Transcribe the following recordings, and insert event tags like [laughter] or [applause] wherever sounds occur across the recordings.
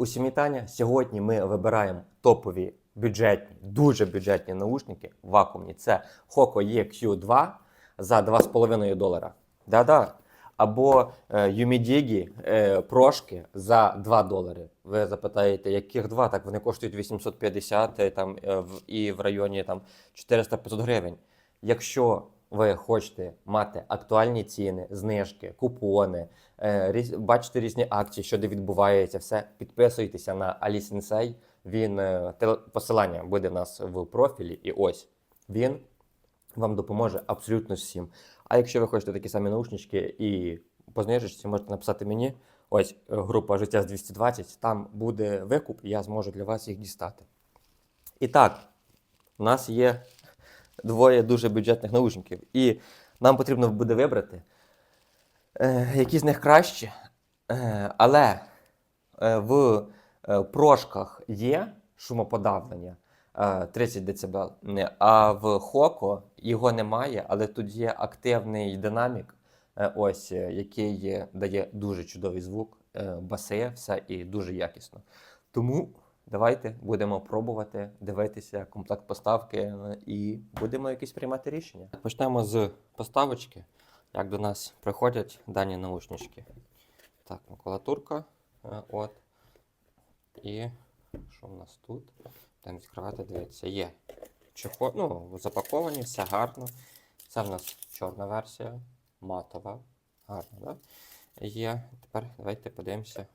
Усім вітання. Сьогодні ми вибираємо топові бюджетні, дуже бюджетні наушники вакуумні. Це Hoco EQ2 за 2,5 долара. Да-да. Або е, Humidigi е, прошки за 2 долари. Ви запитаєте, яких два? Так вони коштують 850 е, там, е, і в районі там, 400-500 гривень. Якщо ви хочете мати актуальні ціни, знижки, купони, е, бачите різні акції, що де відбувається, все, підписуйтеся на Sensei. Він е, посилання буде в нас в профілі, і ось він вам допоможе абсолютно всім. А якщо ви хочете такі самі наушнички і по можете написати мені. Ось е, група життя з 220, там буде викуп, і я зможу для вас їх дістати. І так, у нас є двоє дуже бюджетних наушників, і нам потрібно буде вибрати, е, які з них кращі. Е, але е, в прошках є шумоподавлення е, 30 дБ, а в Хоко його немає, але тут є активний динамік, ось, який дає дуже чудовий звук, баси, все і дуже якісно. Тому давайте будемо пробувати дивитися комплект поставки е, і будемо якісь приймати рішення. Почнемо з поставочки, як до нас приходять дані наушнички. Так, макулатурка. е, От. І що в нас тут? Будемо відкривати, дивіться, є чохо, ну, запаковані, все гарно. Це в нас чорна версія, матова. Гарно, так? Да? Є. Тепер давайте подивимося.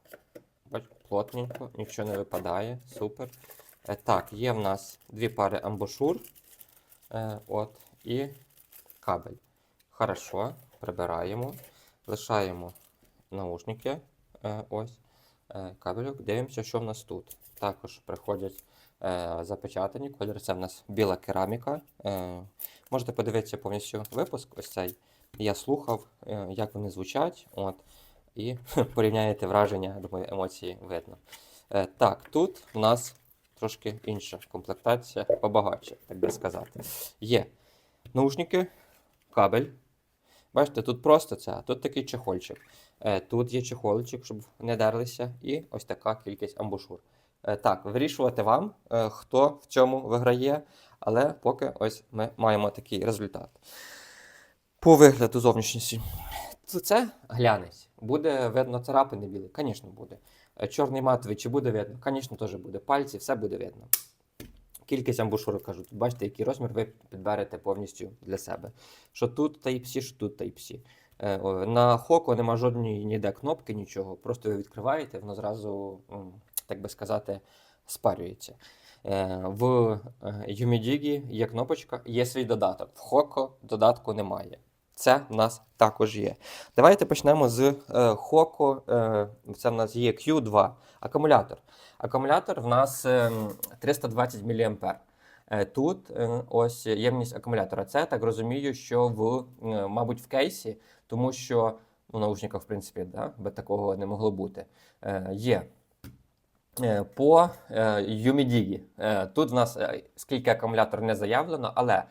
Плотненько, нічого не випадає. Супер. Е, так, є в нас дві пари амбушур. Е, от, і кабель. Хорошо, прибираємо. Лишаємо наушники. Е, ось е. Дивимося, що в нас тут. Також приходять запечатані. Колір це в нас біла кераміка. Можете подивитися повністю випуск. Ось цей. Я слухав, як вони звучать. От, і [laughs] порівняєте враження, думаю, емоції видно. Е, так, тут в нас трошки інша комплектація, побагатше, так би сказати. Є наушники, кабель. Бачите, тут просто це, а тут такий чехольчик. Е, Тут є чехольчик, щоб не дерлися, і ось така кількість амбушур. Е, Так, вирішувати вам, хто в цьому виграє, але поки ось ми маємо такий результат. По вигляду зовнішністі. Це глянець. Буде видно царапини білі? Звісно, буде. Е, Чорний матовий, чи буде видно? Звісно, теж буде. Пальці, все буде видно. Кількість амбушурок кажу, тут бачите, який розмір ви підберете повністю для себе. Що тут Type-C, що тут Type-C. Е, На Хоко нема жодної ніде кнопки, нічого. Просто ви відкриваєте, воно зразу, так би сказати, спарюється. Е, В Humidigi є кнопочка, є свій додаток. В Хоко додатку немає. Це в нас також є. Давайте почнемо з е, Hoco. Е, це в нас є Q2 акумулятор. Акумулятор в нас е, 320 мА. Е, Тут е, ось ємність акумулятора. Це так розумію, що в, е, мабуть, в кейсі, тому що ну, в наушниках, в принципі, да, би такого не могло бути. Е, Є. Е, По е, Е, Тут в нас скільки акумулятор не заявлено, але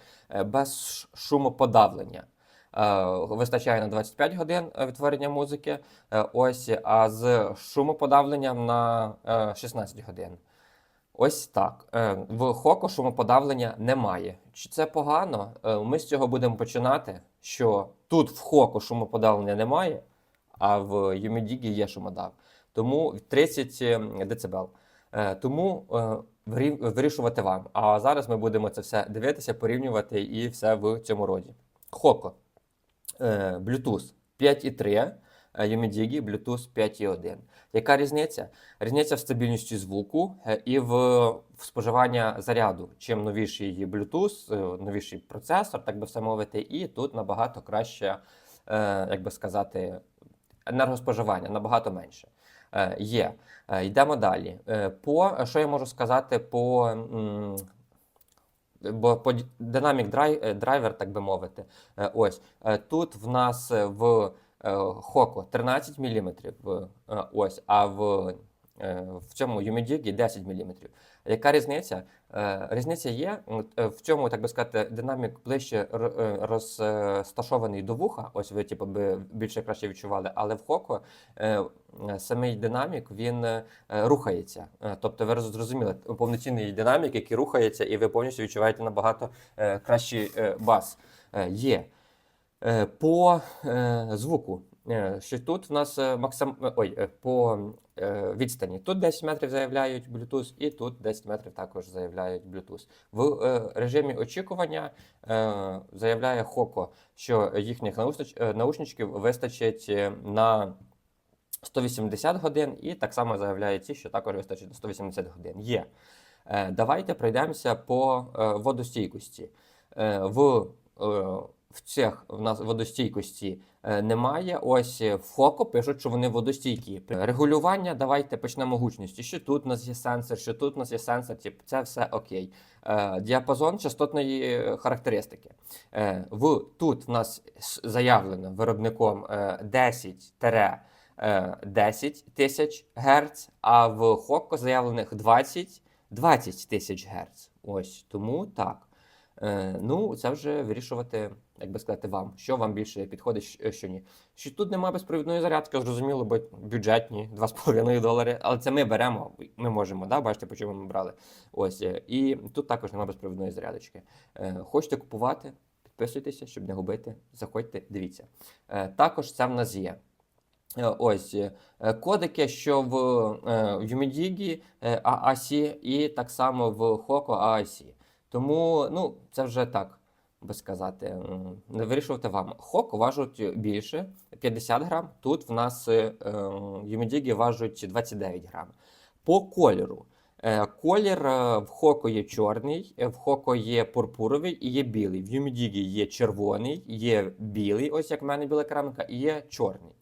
без шумоподавлення. Е, Вистачає на 25 годин е, відтворення музики. Е, Ось, а з шумоподавленням на е, 16 годин. Ось так. В Хоко шумоподавлення немає. Чи це погано? Ми з цього будемо починати, що тут в Хоко шумоподавлення немає, а в Юмідігі є шумодав. Тому 30 дБ. Тому вирішувати вам. А зараз ми будемо це все дивитися, порівнювати і все в цьому роді. Хоко. Е, Bluetooth 5.3, е, Юмідігі Bluetooth 5.1. Яка різниця? Різниця в стабільності звуку е, і в, в споживання заряду. Чим новіший її Bluetooth, новіший процесор, так би все мовити, і тут набагато краще, як би сказати, енергоспоживання, набагато менше. Є. Йдемо далі. По що я можу сказати по. Бо по динамік е, так би мовити, Е, ось е, тут в нас в Хоко 13 мм, ось, а в в цьому Юмідігі 10 мм. Яка різниця? Е, Різниця є е, в цьому, так би сказати, динамік ближче е, розташований до вуха. Ось ви типу, би більше краще відчували, але в Хоко самий динамік він рухається. Тобто ви зрозуміли, повноцінний динамік, який рухається, і ви повністю відчуваєте набагато кращий бас. Є. По звуку. Е, Що тут в нас е, максим... е, ой, по відстані. Тут 10 метрів заявляють Bluetooth, і тут 10 метрів також заявляють Bluetooth. В режимі очікування заявляє Хоко, що їхніх наушничків вистачить на 180 годин, і так само заявляє ці, що також вистачить на 180 годин. Є. Давайте пройдемося по водостійкості. В, в цих в нас водостійкості е, немає. Ось е, в Хоко пишуть, що вони водостійкі. Регулювання, давайте почнемо гучності. Що тут у нас є сенсор, що тут у нас є сенсор, це все окей. Е, Діапазон частотної е, характеристики. Е, В, тут в нас заявлено виробником е, 10 е, 10 тисяч Гц, а в Хоко заявлених 20 20 тисяч Гц. Ось тому так. Е, ну, це вже вирішувати, як би сказати, вам, що вам більше підходить, що- ні. Що тут немає безпровідної зарядки, зрозуміло, бо бюджетні [laughs] 2,5 долари, але це ми беремо, ми можемо, да? бачите, по чому ми брали. Ось. е, І тут також немає безпровідної зарядочки. Е, хочете купувати, підписуйтеся, щоб не губити. Заходьте, дивіться. Е, також це в нас є. Ось кодики, що в, Юмідігі AAC і так само в Hoco AAC. Тому ну, це вже так би сказати. Не вирішувати вам. Хоко важить більше 50 грам. Тут в нас Юмідігі важить 29 грам. По кольору. Е, Колір е, в Хоко є чорний, е, в Хоко є пурпуровий і є білий. В Юмідігі є червоний, є білий, ось як в мене біла кераміка, і є чорний.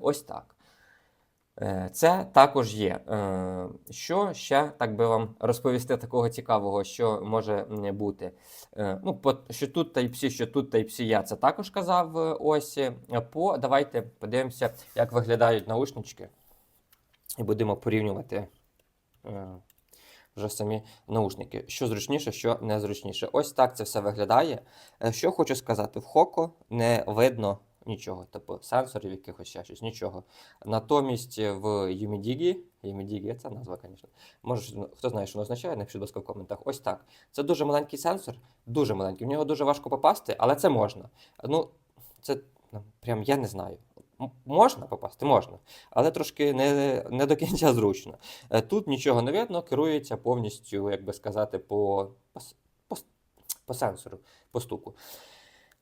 Ось так. Е, Це також є. Е, Що ще так би вам розповісти такого цікавого, що може бути? Е, Ну, що тут Type-C, що тут Type-C, я це також казав. Ось по давайте подивимося, як виглядають наушнички, і будемо порівнювати. Вже самі наушники. Що зручніше, що незручніше. Ось так це все виглядає. Що хочу сказати, в Хоко не видно нічого, типу сенсорів, якихось ще щось, нічого. Натомість е, в Юмідігі, Юмідігі це назва, звісно. Може, ну, хто знає, що воно означає, напишіть, будь ласка, в коментах. Ось так. Це дуже маленький сенсор, дуже маленький. В нього дуже важко попасти, але це можна. Ну, це ну, прям я не знаю. Можна попасти, можна, але трошки не, не до кінця зручно. Е, Тут нічого не видно, керується повністю, як би сказати, по, по, по, сенсору, по стуку.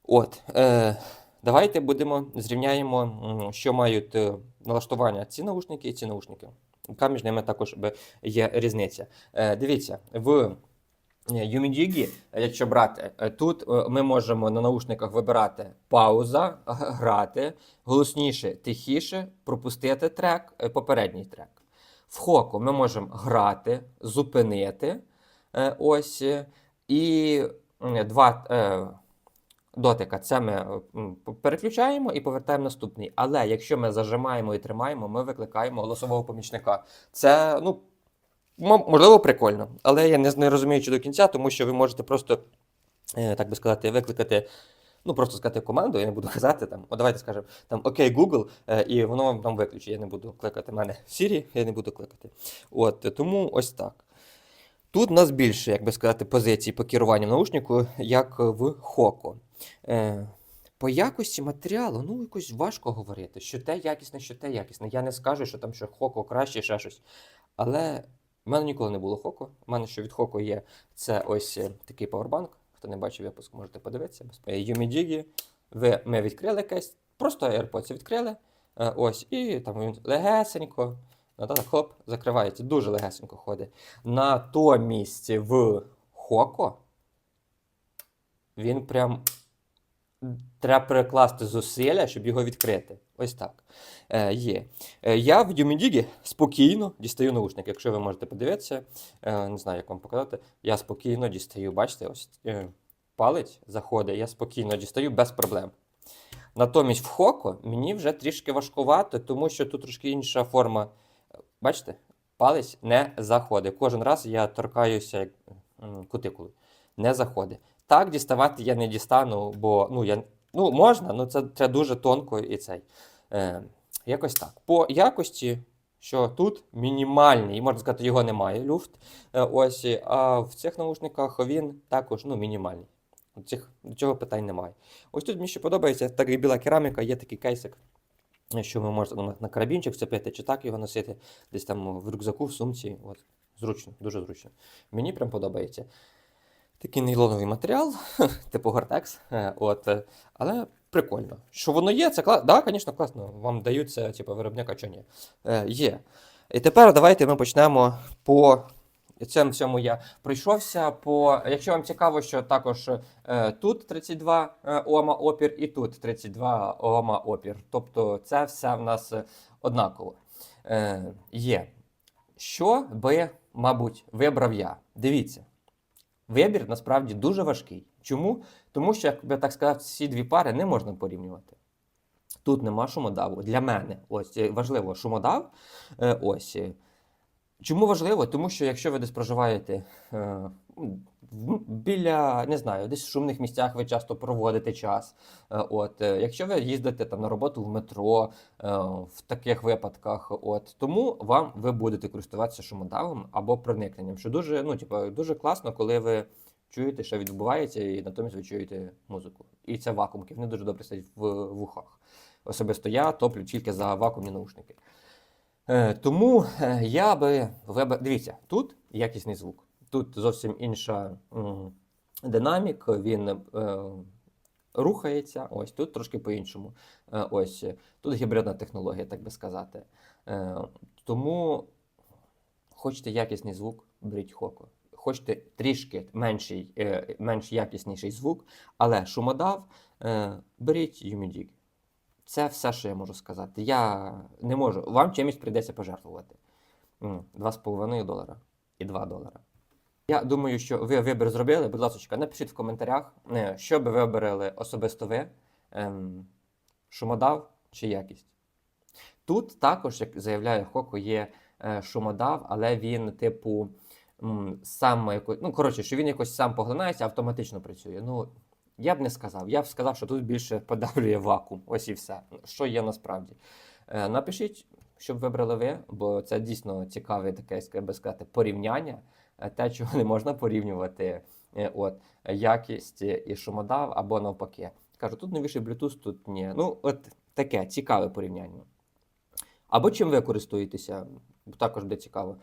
От, е, давайте будемо зрівняємо, що мають е, налаштування ці наушники і ці наушники. Яка між ними також є різниця. Е, дивіться, в Юмідігі, якщо брати, е, тут е, ми можемо на наушниках вибирати пауза, грати, голосніше, тихіше, пропустити трек, е, попередній трек. В хоку ми можемо грати, зупинити. е, Ось, е, і два е, дотика це ми е, переключаємо і повертаємо наступний. Але якщо ми зажимаємо і тримаємо, ми викликаємо голосового помічника. Це, ну, Можливо, прикольно, але я не, розумію чи до кінця, тому що ви можете просто, е, так би сказати, викликати, ну просто сказати команду, я не буду [laughs] казати там, о, давайте скажемо, там окей, Google, е, і воно вам там виключить. Я не буду кликати мене Siri, я не буду кликати. От, тому ось так. Тут у нас більше, як би сказати, позицій по керуванню наушнику, як в Хоко. Е, по якості матеріалу, ну, якось важко говорити, що те якісне, що те якісне. Я не скажу, що там що Хоко краще, ще щось. Але в мене ніколи не було Хоко. У мене що від Хоко є, це ось е, такий павербанк. Хто не бачив випуск, можете подивитися. Е, Юмідігі. Ви, ми відкрили якесь, просто AirPods відкрили. е, Ось, і там він легесенько. Так, хоп, закривається. Дуже легесенько ходить. Натомість в Хоко він прям треба перекласти зусилля, щоб його відкрити. Ось так. Е, є. Е, я в Юмідігі спокійно дістаю наушник. Якщо ви можете подивитися, е, не знаю, як вам показати. Я спокійно дістаю, бачите, ось е, палець заходить, я спокійно дістаю без проблем. Натомість в Хоко мені вже трішки важкувато, тому що тут трошки інша форма. Бачите? палець не заходить. Кожен раз я торкаюся як. Не заходить. Так діставати я не дістану, бо ну, я, ну, можна, але це, це дуже тонко і цей. Е, якось так. По якості, що тут мінімальний, можна сказати, його немає люфт. Е, ось, а в цих наушниках він також ну, мінімальний. Цих, цього питань немає. Ось тут мені ще подобається так і біла кераміка, є такий кейсик, що ви можете на, карабінчик вцепити, чи так його носити, десь там в рюкзаку, в сумці. От. Зручно, дуже зручно. Мені прям подобається. Такий нейлоновий матеріал, [laughs] типу Гортекс. е, От, е, але прикольно. Що воно є, це класно. Так, да, звісно, класно. Вам дають це, типу, виробника чи ні. Е, є. І тепер давайте ми почнемо по цьому всьому я пройшовся. По, якщо вам цікаво, що також е, тут 32 е, Ома опір і тут 32 Ома опір. Тобто це все в нас е, однаково. Е, є. Що би, мабуть, вибрав я? Дивіться. Вибір насправді дуже важкий. Чому? Тому що, як би так сказав, ці дві пари не можна порівнювати. Тут нема шумодаву. Для мене ось важливо шумодав. Е, ось. Чому важливо? Тому що якщо ви десь проживаєте е, біля, не знаю, десь в шумних місцях ви часто проводите час. Е, от, е, якщо ви їздите там на роботу в метро, е, в таких випадках, от, тому вам ви будете користуватися шумодавом або проникненням, що дуже, ну, типу, дуже класно, коли ви чуєте, що відбувається, і натомість ви чуєте музику. І це вакуумки, вони дуже добре сидять в вухах. Особисто я топлю тільки за вакуумні наушники. Е, тому е, я би. Дивіться, тут якісний звук. Тут зовсім інша динамік, він е, рухається. Ось тут трошки по-іншому. Ось тут гібридна технологія, так би сказати. Тому хочете якісний звук, беріть хоко. Хочете трішки менший, менш якісніший звук, але шумодав, беріть Юмідік. Це все, що я можу сказати. Я не можу. Вам чимось прийдеться пожертвувати. М, 2,5 долара і 2 долара. Я думаю, що ви вибір зробили. Будь ласка, напишіть в коментарях, е, що би вибрали особисто ви: ем, шумодав чи якість. Тут також, як заявляє Хоко, є е, шумодав, але він, типу, сам яко... ну, коротше, що він якось сам поглинається, автоматично працює. Ну, я б не сказав. Я б сказав, що тут більше [laughs] подавлює вакуум. Ось і все. Що є насправді. Е, Напишіть, щоб вибрали ви, бо це дійсно цікаве таке, би сказати, порівняння. Е, Те, чого [laughs] не можна порівнювати, е, от, якість і шумодав або навпаки. Кажу, тут новіший Bluetooth, тут ні. Ну, от таке цікаве порівняння. Або чим ви користуєтеся, також буде цікаво.